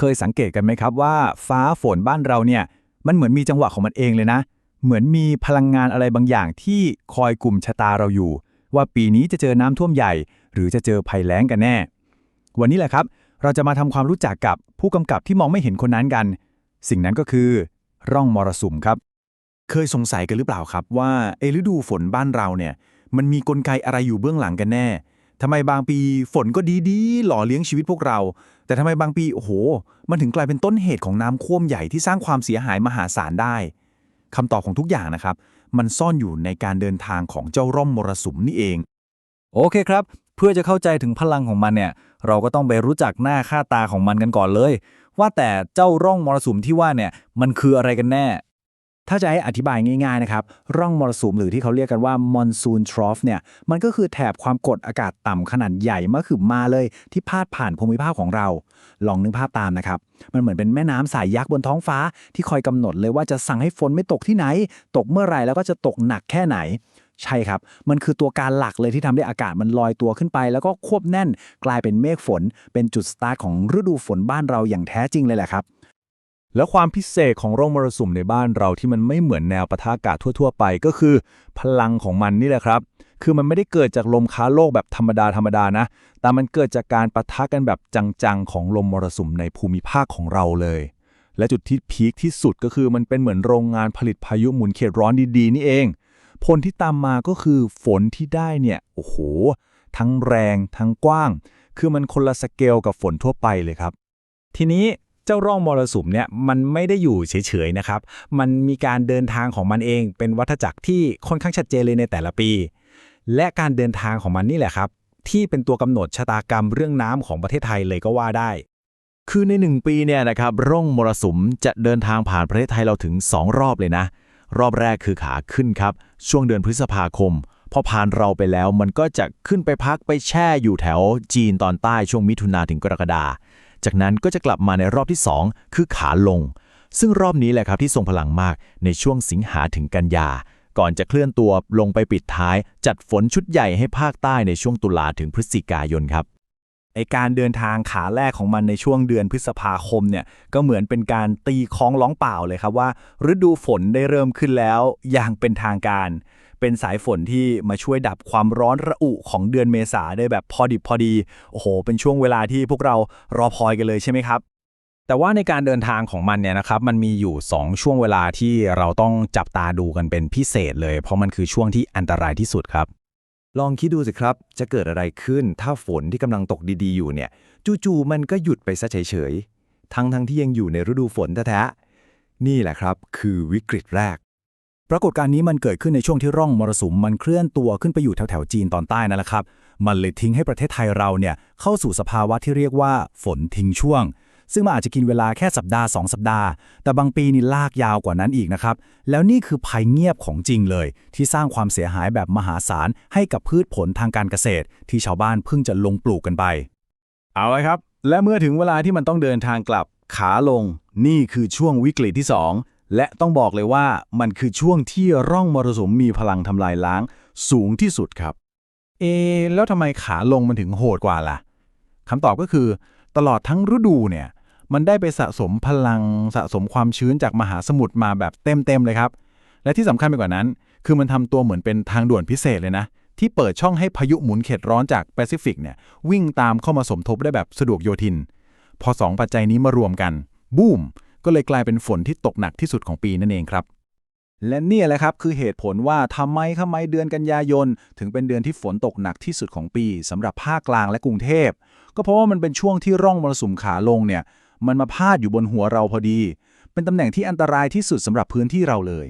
เคยสังเกตกันไหมครับว่า ฟ้าฝนบ้านเราเนี่ยมันเหมือนมีจังหวะของมันเองเลยนะ เหมือนมีพลังงานอะไรบางอย่างที่คอยกลุ่มชะตาเราอยู่ ว่าปีนี้จะเจอน้ำท่วมใหญ่ หรือจะเจอภัยแล้งกันแน่ วันนี้แหละครับ เราจะมาทำความรู้จักกับผู้กำกับที่มองไม่เห็นคนนั้นกัน สิ่งนั้นก็คือ ร่องมรสุมครับ เคยสงสัยกันหรือเปล่าครับว่าเอฤดูฝนบ้านเราเนี่ยมันมีกลไกอะไรอยู่เบื้องหลังกันแน่ ทำไมบางปีฝนก็ดีๆหล่อเลี้ยงชีวิตพวกเรา แต่ทำไมบางปีโอ้โห มันถึงกลายเป็นต้นเหตุของน้ำท่วมใหญ่ที่สร้างความเสียหายมหาศาลได้คำตอบของทุกอย่างนะครับ มันซ่อนอยู่ในการเดินทางของเจ้าร่องมรสุมนี่เอง โอเคครับ เพื่อจะเข้าใจถึงพลังของมันเนี่ย เราก็ต้องไปรู้จักหน้าค่าตาของมันกันก่อนเลย ว่าแต่เจ้าร่องมรสุมที่ว่าเนี่ยมันคืออะไรกันแน่ ถ้าจะให้อธิบายง่ายๆนะครับ ร่องมรสุมหรือที่เขาเรียกกันว่ามอนซูนทรอฟเนี่ยมันก็คือแถบความกดอากาศต่ำขนาดใหญ่มะขึมมาเลยที่พาดผ่านภูมิภาคของเรา ลองนึกภาพตามนะครับ มันเหมือนเป็นแม่น้ำสายยักษ์บนท้องฟ้า ที่คอยกำหนดเลยว่าจะสั่งให้ฝนไม่ตกที่ไหน ตกเมื่อไหร่แล้วก็จะตกหนักแค่ไหนใช่ครับ มันคือตัวการหลักเลยที่ทำให้อากาศมันลอยตัวขึ้นไป แล้วก็ควบแน่น กลายเป็นเมฆฝน เป็นจุดสตาร์ทของฤดูฝนบ้านเราอย่างแท้จริงเลยแหละครับ แล้วความพิเศษของร่องมรสุมในบ้านเราที่มันไม่เหมือนแนวปะทะอากาศทั่ว ๆ ไปก็คือ พลังของมันนี่แหละครับ คือมันไม่ได้เกิดจากลมค้าโลกแบบธรรมดาธรรมดานะ แต่มันเกิดจากการปะทะกันแบบจังๆ ของลมมรสุมในภูมิภาคของเราเลย และจุดที่พีคที่สุดก็คือมันเป็นเหมือนโรงงานผลิตพายุหมุนเขตร้อนดีๆ นี่เอง ผลที่ตามมาก็คือฝนที่ได้เนี่ยโอ้โห ทั้งแรงทั้งกว้าง คือมันคนละสเกลกับฝนทั่วไปเลยครับ ทีนี้ เจ้าร่องมรสุมเนี่ยมันไม่ได้อยู่เฉยๆนะครับ มันมีการเดินทางของมันเองเป็นวัฏจักรที่ค่อนข้างชัดเจนเลยในแต่ละปี และการเดินทางของมันนี่แหละครับ ที่เป็นตัวกำหนดชะตากรรมเรื่องน้ำของประเทศไทยเลยก็ว่าได้ คือในหนึ่งปีเนี่ยนะครับร่องมรสุมจะเดินทางผ่านประเทศไทยเราถึง 2 รอบเลยนะ รอบแรกคือขาขึ้นครับ ช่วงเดือนพฤษภาคมพอผ่านเราไปแล้วมันก็จะขึ้นไปพักไปแช่อยู่แถวจีนตอนใต้ช่วงมิถุนาถึงกรกฎา จากนั้นก็จะกลับมาในรอบที่ 2 คือขาลง ซึ่งรอบนี้แหละครับที่ทรงพลังมากในช่วงสิงหาถึงกันยา ก่อนจะเคลื่อนตัวลงไปปิดท้าย จัดฝนชุดใหญ่ให้ภาคใต้ในช่วงตุลาถึงพฤศจิกายนครับ ไอการเดินทางขาแรกของมันในช่วงเดือนพฤษภาคมเนี่ยก็เหมือนเป็นการตีคล้องร้องเปล่าเลยครับว่า ฤดูฝนได้เริ่มขึ้นแล้วอย่างเป็นทางการ เป็นสายฝนที่มาช่วยดับความร้อนระอุของเดือนเมษาได้แบบพอดิบพอดีโอ้โห เป็นช่วงเวลาที่พวกเรารอคอยกันเลยใช่ไหมครับ แต่ว่าในการเดินทางของมันเนี่ยนะครับมันมีอยู่ 2 ช่วงเวลาที่เราต้องจับตาดูกันเป็นพิเศษเลย เพราะมันคือช่วงที่อันตรายที่สุดครับ ลองคิดดูสิครับ จะเกิดอะไรขึ้นถ้าฝนที่กำลังตกดีๆอยู่เนี่ย จู่ๆมันก็หยุดไปซะเฉยๆ ทั้งๆทที่ยังอยู่ในฤดูฝนแท้ๆ นี่แหละครับ คือวิกฤตแรก ปรากฏการณ์นี้มันเกิดขึ้นในช่วงที่ร่องมรสุมมันเคลื่อนตัวขึ้นไปอยู่แถวแถวๆจีนตอนใต้นั่นแหละครับ มันเลยทิ้งให้ประเทศไทยเราเนี่ยเข้าสู่สภาวะที่เรียกว่า ฝนทิ้งช่วง ซึ่งมันอาจจะกินเวลาแค่สัปดาห์ 2 สัปดาห์ แต่บางปีนี่ลากยาวกว่านั้นอีกนะครับ แล้วนี่คือภัยเงียบของจริงเลย ที่สร้างความเสียหายแบบมหาศาลให้กับพืชผลทางการเกษตร ที่ชาวบ้านเพิ่งจะลงปลูกกันไป เอาละครับ และเมื่อถึงเวลาที่มันต้องเดินทางกลับขาลง นี่คือช่วงวิกฤตที่ 2 และต้องบอกเลยว่ามันคือช่วงที่ร่องมรสุมมีพลังทำลายล้าง สูงที่สุดครับ เอะแล้วทำไมขาลงมันถึงโหดกว่าล่ะคำตอบก็คือ ตลอดทั้งฤดูเนี่ย มันได้ไปสะสมพลังสะสมความชื้นจากมหาสมุทรมาแบบเต็มๆเลยครับ และที่สำคัญไปกว่านั้น คือมันทำตัวเหมือนเป็นทางด่วนพิเศษเลยนะ ที่เปิดช่องให้พายุหมุนเขตร้อนจากแปซิฟิกเนี่ยวิ่งตามเข้ามาสมทบได้แบบสะดวกโยทิน พอสองปัจจัยนี้มารวมกัน บูมก็เลยกลายเป็นฝนที่ตกหนักที่สุดของปีนั่นเองครับและนี่แหละครับคือเหตุผลว่าทำไมทำไมเดือนกันยายน ถึงเป็นเดือนที่ฝนตกหนักที่สุดของปีสำหรับภาคกลางและกรุงเทพ ก็เพราะว่ามันเป็นช่วงที่ร่องมรสุมขาลงเนี่ย มันมาพาดอยู่บนหัวเราพอดี เป็นตำแหน่งที่อันตรายที่สุดสำหรับพื้นที่เราเลย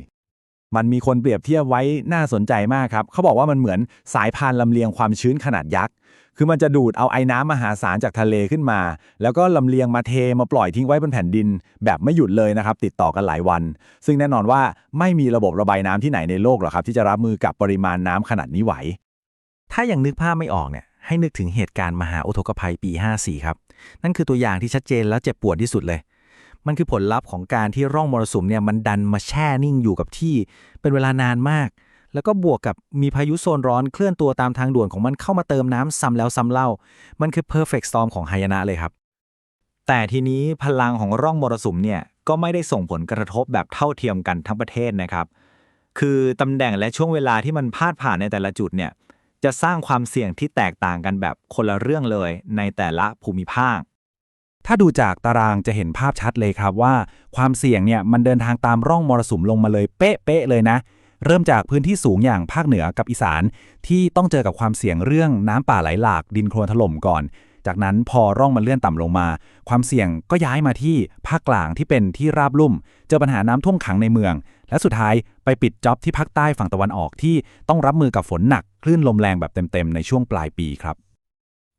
มันมีคนเปรียบเทียบไว้น่าสนใจมากครับ เขาบอกว่ามันเหมือนสายพานลำเลียงความชื้นขนาดยักษ์ คือมันจะดูดเอาไอ้น้ำมหาศาลจากทะเลขึ้นมา แล้วก็ลำเลียงมาเทมาปล่อยทิ้งไว้บนแผ่นดิน แบบไม่หยุดเลยนะครับ ติดต่อกันหลายวัน ซึ่งแน่นอนว่าไม่มีระบบระบายน้ำที่ไหนในโลกหรอกครับ ที่จะรับมือกับปริมาณน้ำขนาดนี้ไหว ถ้ายังนึกภาพไม่ออกเนี่ยให้นึกถึงเหตุการณ์มหาอุทกภัยปี 54 ครับ นั่นคือตัวอย่างที่ชัดเจนและเจ็บปวดที่สุดเลย มันคือผลลัพธ์ของการที่ร่องมรสุมเนี่ยมันดันมาแช่นิ่งอยู่กับที่ เป็นเวลานานมาก แล้วก็บวกกับมีพายุโซนร้อนเคลื่อนตัวตามทางด่วนของมันเข้ามาเติมน้ำซ้ำแล้วซ้ำเล่า มันคือ perfect storm ของหายนะเลยครับ แต่ทีนี้พลังของร่องมรสุมเนี่ยก็ไม่ได้ส่งผลกระทบแบบเท่าเทียมกันทั้งประเทศนะครับ คือตำแหน่งและช่วงเวลาที่มันพาดผ่านในแต่ละจุดเนี่ย จะสร้างความเสี่ยงที่แตกต่างกันแบบคนละเรื่องเลยในแต่ละภูมิภาค ถ้าดูจากตารางจะเห็นภาพชัดเลยครับว่า ความเสี่ยงเนี่ยมันเดินทางตามร่องมรสุมลงมาเลยเป๊ะๆเลยนะ เริ่มจากพื้นที่สูงอย่างภาคเหนือกับอีสาน ที่ต้องเจอกับความเสี่ยงเรื่องน้ำป่าไหลหลากดินโคลนถล่มก่อน จากนั้นพอร่องมันเลื่อนต่ำลงมา ความเสี่ยงก็ย้ายมาที่ภาคกลางที่เป็นที่ราบลุ่ม เจอปัญหาน้ำท่วมขังในเมือง และสุดท้ายไปปิดจ็อบที่ภาคใต้ฝั่งตะวันออกที่ต้องรับมือกับฝนหนัก คลื่นลมแรงแบบเต็มๆ ในช่วงปลายปีครับ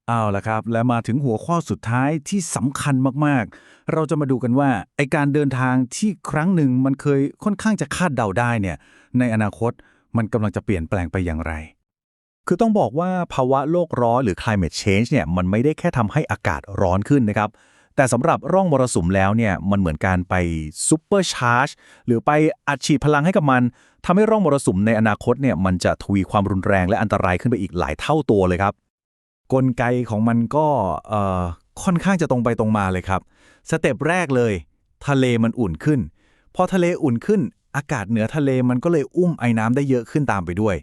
เอาละครับ และมาถึงหัวข้อสุดท้ายที่สำคัญมากๆ เราจะมาดูกันว่าไอการเดินทางที่ครั้งหนึ่งมันเคยค่อนข้างจะคาดเดาได้เนี่ย ในอนาคตมันกำลังจะเปลี่ยนแปลงไปอย่างไร คือต้องบอกว่าภาวะโลกร้อนหรือ climate change เนี่ยมันไม่ได้แค่ทำให้อากาศร้อนขึ้นนะครับ แต่สำหรับร่องมรสุมแล้วเนี่ยมันเหมือนการไปซูเปอร์ชาร์จหรือไปอัดฉีดพลังให้กับมันทำให้ร่องมรสุมในอนาคตเนี่ยมันจะทวีความรุนแรงและอันตรายขึ้นไปอีกหลายเท่าตัวเลยครับ กลไกของมันก็ค่อนข้างจะตรงไปตรงมาเลยครับ สเต็ปแรกเลย ทะเลมันอุ่นขึ้น พอทะเลอุ่นขึ้น อากาศเหนือทะเลมันก็เลยอุ้มไอ้น้ำได้เยอะขึ้นตามไปด้วย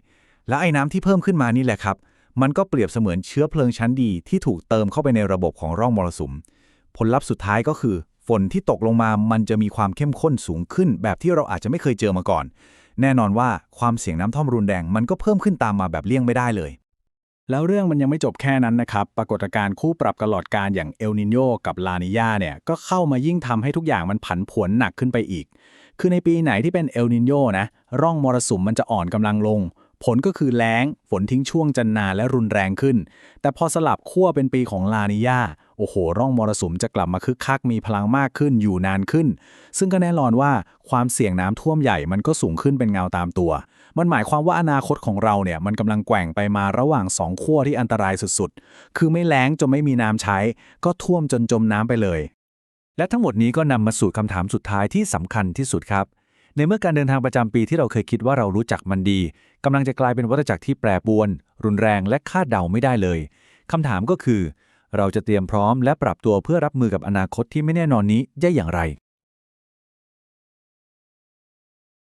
และไอ้น้ำที่เพิ่มขึ้นมานี่แหละครับ มันก็เปรียบเสมือนเชื้อเพลิงชั้นดีที่ถูกเติมเข้าไปในระบบของร่องมรสุม ผลลัพธ์สุดท้ายก็คือ ฝนที่ตกลงมามันจะมีความเข้มข้นสูงขึ้น แบบที่เราอาจจะไม่เคยเจอมาก่อน แน่นอนว่าความเสี่ยงน้ำท่วมรุนแรงมันก็เพิ่มขึ้นตามมาแบบเลี่ยงไม่ได้เลย แล้วเรื่องมันยังไม่จบแค่นั้นนะครับ ปรากฏการณ์คู่ปรับตลอดการอย่างเอลนิโยกับลานิญาเนี่ยก็เข้ามายิ่งทำให้ทุกอย่างมันผันผวนหนักขึ้นไปอีก คือในปีไหนที่เป็นเอลนิโยนะร่องมรสุมมันจะอ่อนกำลังลง ผลก็คือแล้ง ฝนทิ้งช่วงจันนาและรุนแรงขึ้น แต่พอสลับขั้วเป็นปีของลานิญาโอ้โห ร่องมรสุมจะกลับมาคึกคักมีพลังมากขึ้นอยู่นานขึ้น ซึ่งก็แน่นอนว่าความเสี่ยงน้ำท่วมใหญ่มันก็สูงขึ้นเป็นเงาตามตัว มันหมายความว่าอนาคตของเราเนี่ยมันกำลังแกว่งไปมาระหว่างสองขั้วที่อันตรายสุดๆ คือไม่แล้งจนไม่มีน้ำใช้ ก็ท่วมจนจมน้ำไปเลย และทั้งหมดนี้ก็นำมาสู่คำถามสุดท้ายที่สำคัญที่สุดครับ ในเมื่อการเดินทางประจำปีที่เราเคยคิดว่าเรารู้จักมันดีกำลังจะกลายเป็นวัฏจักรที่แปรปรวน รุนแรงและคาดเดาไม่ได้เลยคำถามก็คือ เราจะเตรียมพร้อมและปรับตัวเพื่อรับมือกับอนาคตที่ไม่แน่นอนนี้ได้อย่างไร